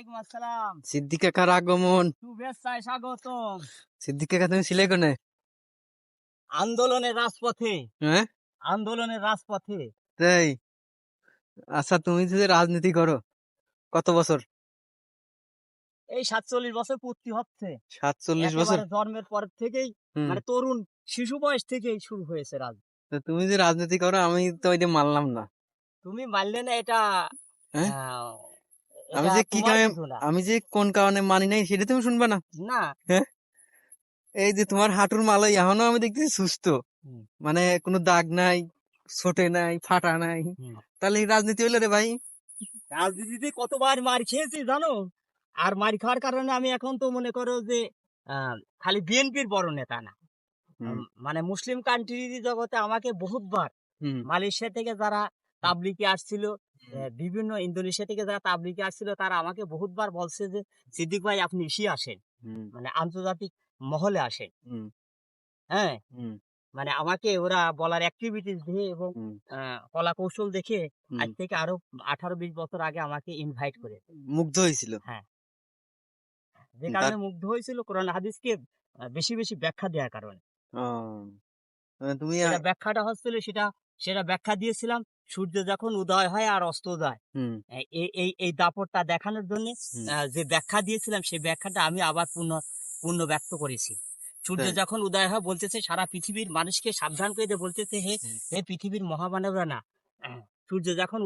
ওয়ালাইকুম আসসালাম। সিদ্দিক কাকার আগমন? শুভেচ্ছায় স্বাগতম। সিদ্দিক কাকা তুমি ছিলে কোনে? আন্দোলনের রাজপথে। হ্যাঁ? আন্দোলনের রাজপথে। তাই? আচ্ছা তুমি যে রাজনীতি করো কত বছর? এই সাতচল্লিশ বছর পূর্তি হচ্ছে। সাতচল্লিশ বছর? জন্মের পর থেকেই মানে তরুণ শিশু বয়স থেকেই শুরু হয়েছে রাজ তো তুমি যে রাজনীতি করো আমি তো ওইটা মানলাম না। তুমি মানলে না এটা হ্যাঁ? আমি যে কি কারণে আমি যে কোন কারণে মানি নাই সেটা তুমি শুনবে না? না। এই যে তোমার হাঁটুর মালাই এখনও আমি দেখতেছি সুস্থ। মানে কোনো দাগ নাই ছোটে নাই ফাটা নাই। তাহলে রাজনীতি হইল রে ভাই। রাজনীতিতে কতবার মার খেয়েছি জানো? আর মার খাওয়ার কারণে আমি এখন তো মনে করো যে খালি বিএনপির বড় নেতা না। মানে মুসলিম কান্ট্রির জগতে আমাকে বহুতবার মালয়েশিয়া থেকে যারা তাবলিকে আসছিল বিভিন্ন ইন্দোনেশিয়া থেকে যারা তাবলিকে আসছিল তারা আমাকে বহুতবার বলছে যে সিদ্দিক ভাই আপনি ইসি আসেন। মানে আন্তর্জাতিক মহলে আসেন। হ্যাঁ? মানে আমাকে ওরা বলার অ্যাক্টিভিটিস দিয়ে এবং কলা কৌশল দেখে আজ থেকে আরও আঠারো বিশ বছর আগে আমাকে ইনভাইট করে। মুগ্ধ হয়েছিল? হ্যাঁ। যে কারণে মুগ্ধ হয়েছিল কোরআন হাদিসকে বেশি বেশি ব্যাখ্যা দেওয়ার কারণে। মানে তুমি ব্যাখ্যাটা হচ্ছিল সেটা সেটা ব্যাখ্যা দিয়েছিলাম। সূর্য যখন উদয় হয় আর অস্ত যায়। এই এই দাপটটা দেখানোর জন্য যে ব্যাখ্যা দিয়েছিলাম সেই ব্যাখ্যাটা আমি আবার পূর্ণ পূর্ণ ব্যক্ত করেছি। সূর্য যখন উদয় হয় বলতেছে সারা পৃথিবীর মানুষকে সাবধান করে বলতেছে হে হে পৃথিবীর মহামানবরা না। সূর্য যখন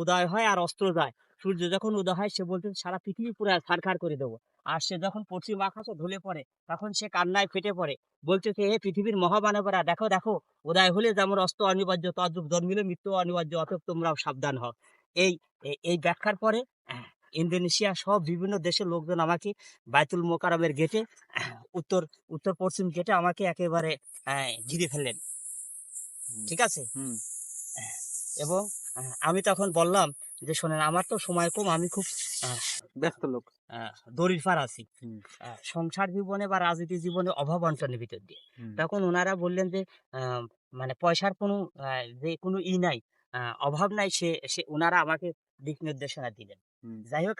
উদয় হয় আর অস্ত যায় সূর্য যখন উদয় হয় সে বলতেছে সারা পৃথিবী পুরো ছাড়খাড় করে দেবো। আর সে যখন পশ্চিম আকাশে ঢলে পড়ে তখন সে কান্নায় ফেটে পড়ে। বলতেছে হে পৃথিবীর মহামানবরা দেখো দেখো উদয় হলে যেমন অস্ত অনিবার্য তদ্রুপ জন্মিলে মৃত্যু অনিবার্য অতএব তোমরাও সাবধান হও। এই এই- ব্যাখ্যার পরে ইন্দোনেশিয়া সব বিভিন্ন দেশের লোকজন আমাকে বাইতুল মোকারমের গেটে উত্তর উত্তর পশ্চিম গেটে আমাকে একেবারে ঘিরে ফেললেন। ঠিক আছে? হুম। এবং আমি তখন বললাম যে শোনেন আমার তো সময় কম আমি খুব ব্যস্ত লোক। দড়ির পার আছি। সংসার জীবনে বা রাজনীতি জীবনে অভাব অঞ্চলের ভিতর দিয়ে। তখন ওনারা বললেন যে আহ, মানে পয়সার কোনো যে কোনো ই নাই আহ, অভাব নাই সে সে ওনারা আমাকে দিক নির্দেশনা দিলেন। যাই হোক